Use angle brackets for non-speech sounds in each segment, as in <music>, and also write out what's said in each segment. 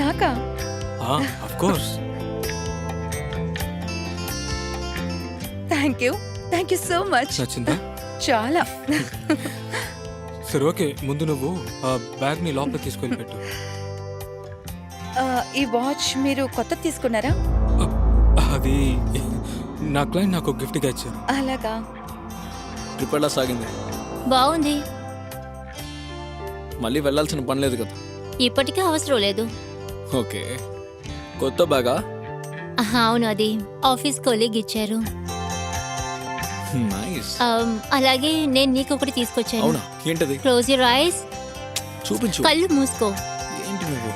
నాకా? Of course thank you thank you so much నచ్చిందా చాలా. సరే ఓకే. ముందు నువ్వు ఆ బ్యాగ్ని లోపల తీసుకెళ్ళి పెట్టు. ఆ, ఈ వాచ్ మీరు కొత్త తీసుకున్నారా? అది నా క్లయింట్ నాకు గిఫ్ట్గా ఇచ్చారు. అలాగా. ట్రిప్ ఎలా సాగింది? బాగుంది. మళ్ళీ వెళ్ళాల్సిన పని లేదు కదా. ఇప్పటికీ అవసరం లేదు. ఓకే. కొత్త బ్యాగా అవును అది. ఆఫీస్ కొలీగ్ ఇచ్చారు. నైస్. అలాగే నేను నీకు ఒకటి తీసుకొచ్చాను. అవునా? ఏంటది? క్లోజ్ యూర్ ఐస్ చూపించు. కళ్ళు మూసుకో. ఏంటి నువ్వు?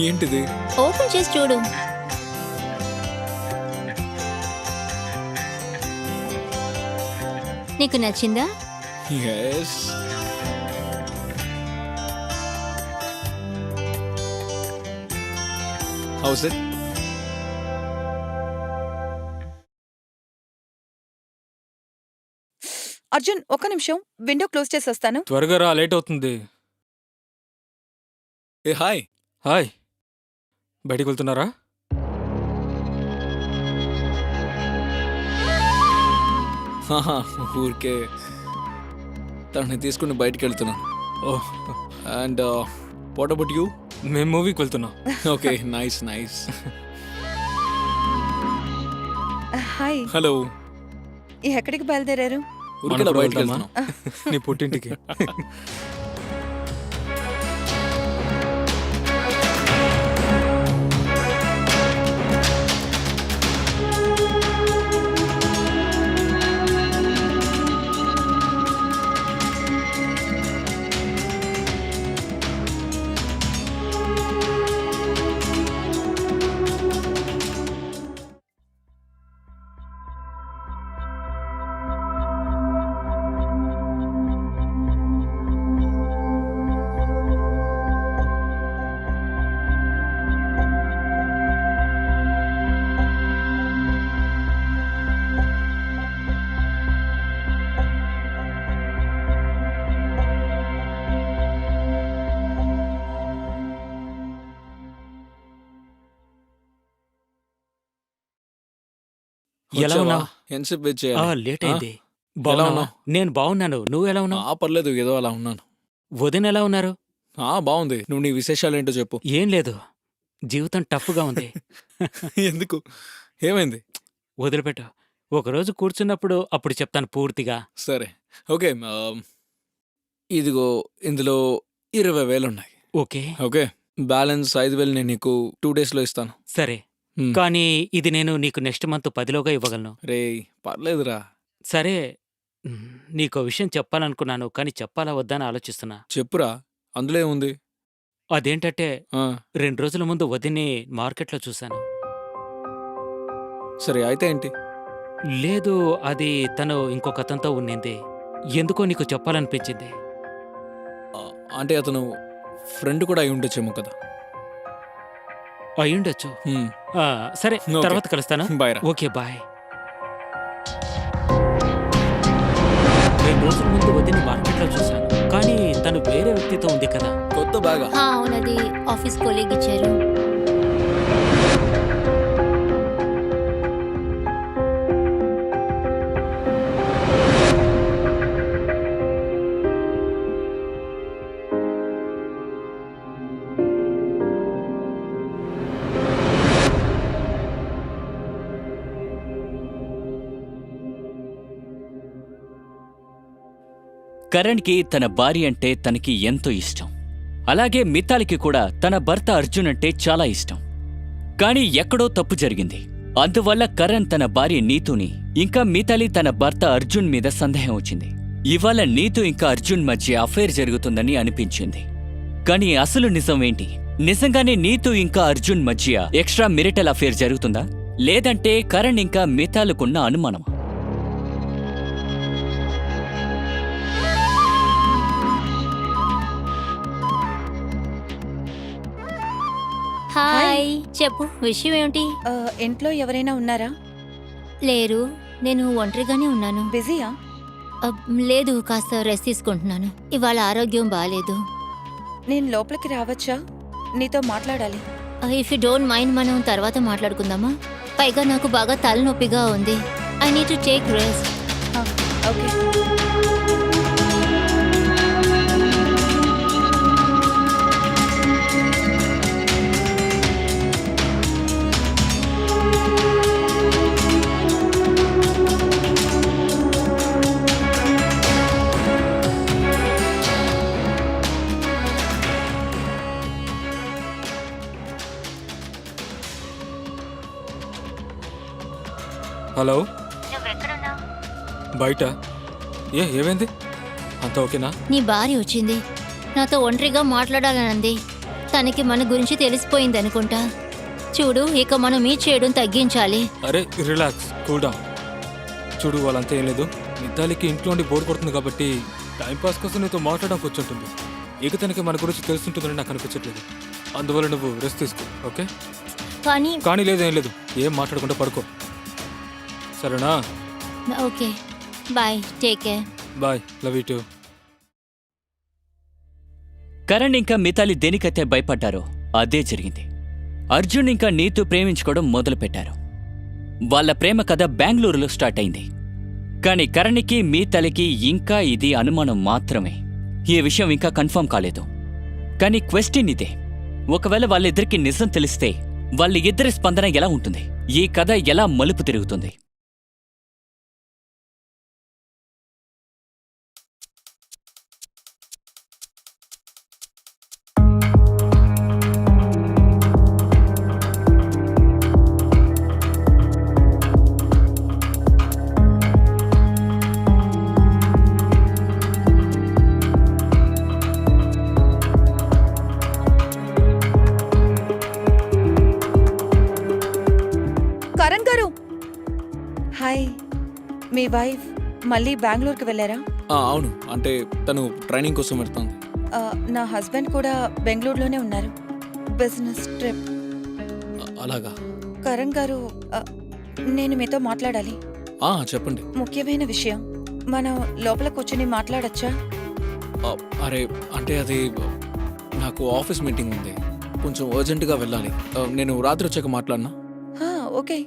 ఏంటిది? ఓపెన్ చేసి చూడు. నీకు నచ్చిందా? ఎస్ హౌస్ ఇట్ అర్జున్ ఒక నిమిషం. విండో క్లోజ్ చేసి వస్తాను త్వరగా రా లేట్ అవుతుంది. ఏ హాయ్. హాయ్. బయటికి వెళ్తున్నారా? ఊరికే. తనని తీసుకుని బయటికి వెళ్తున్నాను oh and what about you మేము మూవీకి వెళ్తున్నాం. Okay nice nice. Hi. Hello. ఎక్కడికి బయలుదేరారు? కూడా బయటికి? వెళ్తున్నాం. నీ పుట్టింటికి. ఎలా? ఉన్నావ్? ఎంతసేపు వెయిట్ ఆ, చేయాలి లేట్ ఆ? అయింది. బాగున్నావా? ఉన్నావ్? నేను బాగున్నాను. నువ్వు ఎలా ఉన్నావు? ఆ పర్లేదు ఏదో అలా ఉన్నాను. వదిన ఎలా ఉన్నారు? ఆ బాగుంది. నువ్వు నీ విశేషాలు ఏంటో చెప్పు. ఏం లేదు. జీవితం టఫ్గా ఉంది. <laughs> ఎందుకు? ఏమైంది? వదిలిపెట్టు. ఒకరోజు కూర్చున్నప్పుడు అప్పుడు చెప్తాను పూర్తిగా. సరే. ఓకే ఆ, ఇదిగో ఇందులో ఇరవై వేలు ఉన్నాయి ఓకే. ఓకే. బ్యాలెన్స్ ఐదు వేలు నేను నీకు టూ డేస్లో ఇస్తాను. సరే. కానీ ఇది నేను నీకు నెక్స్ట్ మంత్ పదిలోగా ఇవ్వగలను. రే పర్లేదురా. సరే నీకో విషయం చెప్పాలనుకున్నాను కానీ చెప్పాలా వద్దా అని ఆలోచిస్తున్నా. చెప్పురా అందులో ఏముంది? అదేంటంటే రెండు రోజుల ముందు వదిన్ని మార్కెట్లో చూశాను. సరే అయితే ఏంటి? లేదు అది తను ఇంకొక అతనితో ఉన్నింది. ఎందుకో నీకు చెప్పాలనిపించింది. అంటే అతను ఫ్రెండ్ కూడా అయి ఉండొచ్చేమో కదా. అయ్యుండొచ్చు. ఆ, సరే ఓకే. తర్వాత కలుస్తాను. బాయ్ రా. Okay bye. రెండు రోజుల ముందు వదిని మార్కెట్లో చూశాను. కానీ తను వేరే వ్యక్తితో ఉంది కదా. కొత్త బ్యాగా హా, అవునది ఆఫీస్ కొలీగ్ ఇచ్చారు. కరణ్కి తన భార్య అంటే తనకి ఎంతో ఇష్టం. అలాగే మితాలికి కూడా తన భర్త అర్జున్ అంటే చాలా ఇష్టం. కానీ ఎక్కడో తప్పు జరిగింది. అందువల్ల కరణ్ తన భార్య నీతుని ఇంకా మితాలి తన భర్త అర్జున్ మీద సందేహం వచ్చింది. ఇవాళ నీతు ఇంకా అర్జున్ మధ్య అఫైర్ జరుగుతుందని అనిపించింది. కానీ అసలు నిజం ఏంటి? నిజంగానే నీతు ఇంకా అర్జున్ మధ్య ఎక్స్ట్రా మిరిటల్ అఫైర్ జరుగుతుందా? లేదంటే కరణ్ ఇంకా మితాలుకున్న అనుమానమా? హాయ్. చెప్పు విషయం ఏమిటి? ఆ, ఇంట్లో ఎవరైనా ఉన్నారా? లేరు. నేను ఒంటరిగానే ఉన్నాను. బిజీయా? అబ్, లేదు కాస్త రెస్ట్ తీసుకుంటున్నాను. ఇవాళ ఆరోగ్యం బాగాలేదు నేను లోపలికి రావచ్చా? నీతో మాట్లాడాలి. ఇఫ్ యూ డోంట్ మైండ్ మనం తర్వాత మాట్లాడుకుందామా? పైగా నాకు బాగా తలనొప్పిగా ఉంది. I need to take rest. ఆ, ఓకే. హలో? బయట. ఏ ఏమైంది? అంతా ఓకేనా? నీ భార్య వచ్చింది. నాతో ఒంటరిగా మాట్లాడాలనంది. తనకి మన గురించి తెలిసిపోయింది అనుకుంటా. చూడు ఇక మనం మీ చేయడం తగ్గించాలి. అరే రిలాక్స్ కూల్ డౌన్. చూడు వాళ్ళంతా ఏం లేదు. నిద్దాలికి ఇంట్లో ఉండి బోర్ కొడుతుంది కాబట్టి టైం పాస్ కోసం నీతో మాట్లాడడానికి వచ్చి ఉంటుంది ఇక తనకి మన గురించి తెలుసుంటుందని నాకు అనిపించట్లేదు. అందువల్ల నువ్వు రెస్ట్ తీసుకో ఓకే? కానీ కానీ లేదు ఏం లేదు. ఏం మాట్లాడకుండా పడుకో. సరేనా? Okay. Bye. Take care. Bye. Love you too. Karan ఇంకా మితాలి దేనికైతే భయపడ్డారో అదే జరిగింది. అర్జున్ ఇంకా నీతు ప్రేమించుకోవడం మొదలుపెట్టారు. వాళ్ళ ప్రేమ కథ బెంగళూరులో స్టార్ట్ అయింది. కానీ కరణ్కి మితాలికి ఇంకా ఇది అనుమానం మాత్రమే. ఈ విషయం ఇంకా కన్ఫర్మ్ కాలేదు. కానీ క్వశ్చన్ ఇదే. ఒకవేళ వాళ్ళిద్దరికి నిజం తెలిస్తే వాళ్ళ ఇద్దరి స్పందన ఎలా ఉంటుంది? ఈ కథ ఎలా మలుపు తిరుగుతుంది? మీ వైఫ్ మళ్ళీ బెంగళూరుకి వెళ్ళారా? ఆ, అవును. అంటే తను ట్రైనింగ్ కోసం వెళ్తుంది. ఆ, నా హస్బెండ్ కూడా బెంగళూరులోనే ఉన్నారు. Business trip. అలాగా? కరణ్ గారు ఆ, నేను మీతో మాట్లాడాలి. ఆ, చెప్పండి. ముఖ్యమైన విషయం. మనం లోపల కూర్చొని మాట్లాడచ్చా? ఆ, అరే అంటే అది నాకు ఆఫీస్ మీటింగ్ ఉంది. కొంచెం అర్జెంటుగా వెళ్ళాలి. ఆ, నేను రాత్రి వచ్చాక మాట్లాడినా? ఓకే.